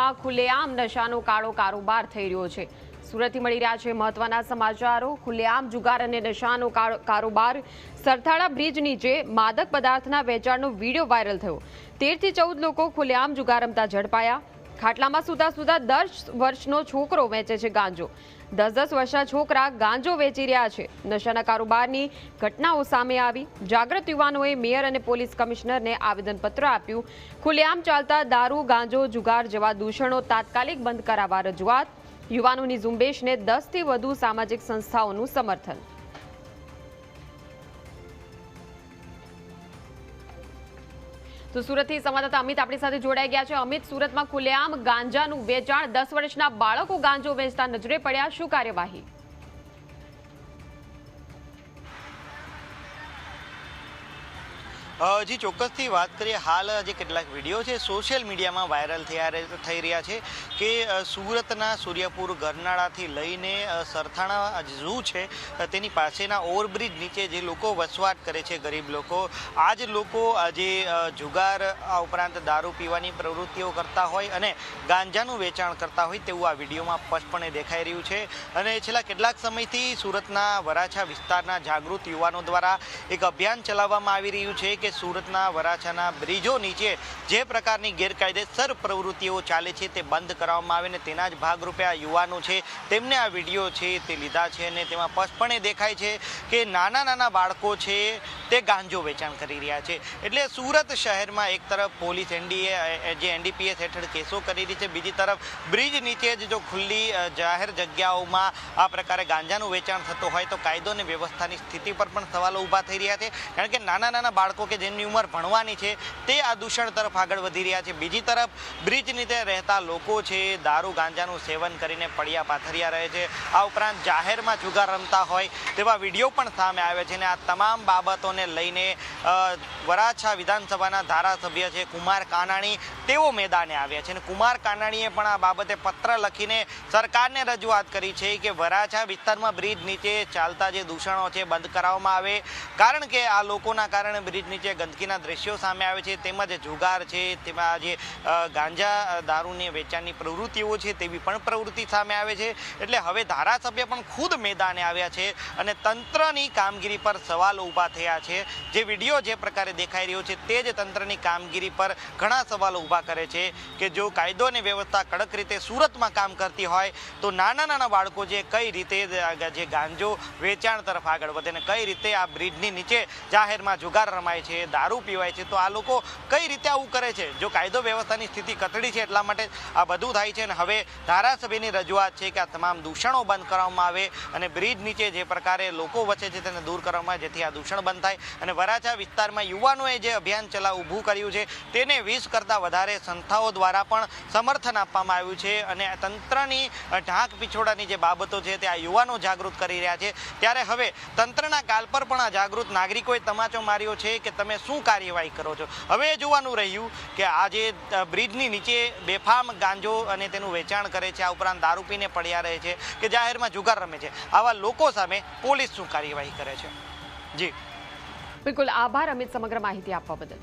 સુરતમાં ખુલ્લેઆમ નશાનો કાળો કારોબાર થઈ રહ્યો છે. સુરતથી મળી રહ્યા છે મહત્વના સમાચારો. ખુલ્લેઆમ જુગાર અને નશાનો કારોબાર સરથાળા બ્રિજ નીચે માદક પદાર્થના વેચાણનો વીડિયો વાયરલ થયો. તેરથી ચૌદ લોકો ખુલ્લેઆમ જુગાર રમતા ઝડપાયા. ખાટલામાં સુતા સુતા દસ વર્ષનો છોકરો વેચે છે ગાંજો. દસ દસ વર્ષના છોકરા ગાંજો વેચી રહ્યા છે. નશાના કારોબારની ઘટનાઓ સામે આવી. જાગૃત યુવાનોએ મેયર અને પોલીસ કમિશનરને આવેદનપત્ર આપ્યું. ખુલ્લેઆમ ચાલતા દારૂ, ગાંજો, જુગાર જેવા દૂષણો તાત્કાલિક બંધ કરાવવા રજૂઆત. યુવાનોની ઝુંબેશને દસથી વધુ સામાજિક સંસ્થાઓનું સમર્થન. તો સુરતથી સંવાદદાતા અમિત આપણી સાથે જોડાઈ ગયા છે. અમિત, સુરતમાં ખુલ્લેઆમ ગાંજાનું વેચાણ, દસ વર્ષના બાળકો ગાંજો વેચતા નજરે પડ્યા. શું કાર્યવાહી? જી, ચોક્કસથી વાત કરીએ. હાલ જે કેટલાક વીડિયો છે, સોશિયલ મીડિયામાં વાયરલ થયા થઈ રહ્યા છે કે સુરતના સૂર્યપુર ગરનાળાથી લઈને સરથાણા ઝૂ છે તેની પાસેના ઓવરબ્રિજ નીચે જે લોકો વસવાટ કરે છે, ગરીબ લોકો, આ જ લોકો આજે જુગાર, આ ઉપરાંત દારૂ પીવાની પ્રવૃત્તિઓ કરતા હોય અને ગાંજાનું વેચાણ કરતા હોય તેવું આ વિડીયોમાં સ્પષ્ટપણે દેખાઈ રહ્યું છે. અને છેલ્લા કેટલાક સમયથી સુરતના વરાછા વિસ્તારના જાગૃત યુવાનો દ્વારા એક અભિયાન ચલાવવામાં આવી રહ્યું છે કે સુરતના વરાછાના બ્રિજો નીચે જે પ્રકારની ગેરકાયદેસર પ્રવૃત્તિઓ ચાલે છે તે બંધ કરવામાં આવે ને તેના જ ભાગરૂપે આ યુવાનો છે તેમને આ વીડિયો છે તે લીધા છે અને તેમાં સ્પષ્ટપણે દેખાય છે કે નાના નાના બાળકો છે તે ગાંજો વેચાણ કરી રહ્યા છે. એટલે સુરત શહેરમાં એક તરફ પોલીસ એનડીએ જે એનડીપીએસ હેઠળ કેસો કરી રહી છે. બીજી તરફ બ્રિજ નીચે જ જો ખુલ્લી જાહેર જગ્યાઓમાં આ પ્રકારે ગાંજાનું વેચાણ થતું હોય તો કાયદો અને વ્યવસ્થાની સ્થિતિ પર પણ સવાલો ઊભા થઈ રહ્યા છે. કારણ કે નાના નાના બાળકો કે જેમની ઉંમર ભણવાની છે, તે આ દૂષણ તરફ આગળ વધી રહ્યા છે. બીજી તરફ બ્રિજ નીચે રહેતા લોકો છે, દારૂ ગાંજાનું સેવન કરીને પડ્યા પાથરિયા રહે છે. આ ઉપરાંત જાહેરમાં જુગાર રમતા હોય તેવા વીડિયો પણ સામે આવે છે અને આ તમામ બાબતોને લઈને વરાછા વિધાનસભાના ધારાસભ્ય છે કુમાર કાનાણી. તેઓ મેદાને આવ્યા છે અને કુમાર કાનાણીએ પણ આ બાબતે પત્ર લખીને સરકારને રજૂઆત કરી છે કે વરાછા વિસ્તારમાં બ્રિજ નીચે ચાલતા જે દૂષણો છે બંધ કરાવવામાં આવે. કારણ કે આ લોકોના કારણે બ્રિજ નીચે ગંદકીના દ્રશ્યો સામે આવે છે, તેમજ જુગાર છે તેમાં જે ગાંજા દારૂની વેચાણની પ્રવૃત્તિઓ છે તેવી પણ પ્રવૃત્તિ સામે આવે છે. એટલે હવે ધારાસભ્ય પણ ખુદ મેદાને આવ્યા છે અને તંત્રની કામગીરી પર સવાલો ઊભા થયા છે. જે વીડિયો જે પ્રકારે દેખાઈ રહ્યો છે તે જ તંત્રની કામગીરી પર ઘણા સવાલો ઊભા કરે છે કે જો કાયદો અને વ્યવસ્થા કડક રીતે સુરતમાં કામ કરતી હોય તો નાના નાના બાળકો જે કઈ રીતે જે ગાંજો વેચાણ તરફ આગળ વધે ને કઈ રીતે આ બ્રિજની નીચે જાહેરમાં જુગાર રમાય છે, દારૂ પીવાય છે, તો આ લોકો કઈ રીતે આવું કરે છે? જો કાયદો વ્યવસ્થાની સ્થિતિ કથળી છે એટલા માટે આ બધું થાય છે અને હવે ધારાસભ્યની રજૂઆત છે કે આ તમામ દૂષણો બંધ કરવામાં આવે અને બ્રિજ નીચે જે પ્રકારે લોકો વચ્ચે છે તેને દૂર કરવામાં જેથી આ દૂષણ બંધ થાય. અને વરાછા વિસ્તારમાં યુવાનોએ જે અભિયાન ચલાવ ઊભું કર્યું છે, તેને વીસ કરતાં વધારે સંસ્થાઓ દ્વારા પણ સમર્થન આપવામાં આવ્યું છે અને તંત્રની ઢાંક પીછોડાની જે બાબતો છે તે આ યુવાનો જાગૃત કરી રહ્યા છે. ત્યારે હવે તંત્રના કાલ પર પણ આ જાગૃત નાગરિકોએ તમાચો માર્યો છે કે તમે શું કાર્યવાહી કરો છો? હવે જોવાનું રહ્યું કે આ જે બ્રિજની નીચે બેફામ ગાંજો અને તેનું વેચાણ કરે છે, આ ઉપરાંત દારૂ પીને પડ્યા રહે છે કે જાહેરમાં જુગાર રમે છે. આવા લોકો સામે પોલીસ શું કાર્યવાહી કરે છે? જી. બિલકુલ આભાર અમિત સમગ્ર માહિતી આપવા બદલ.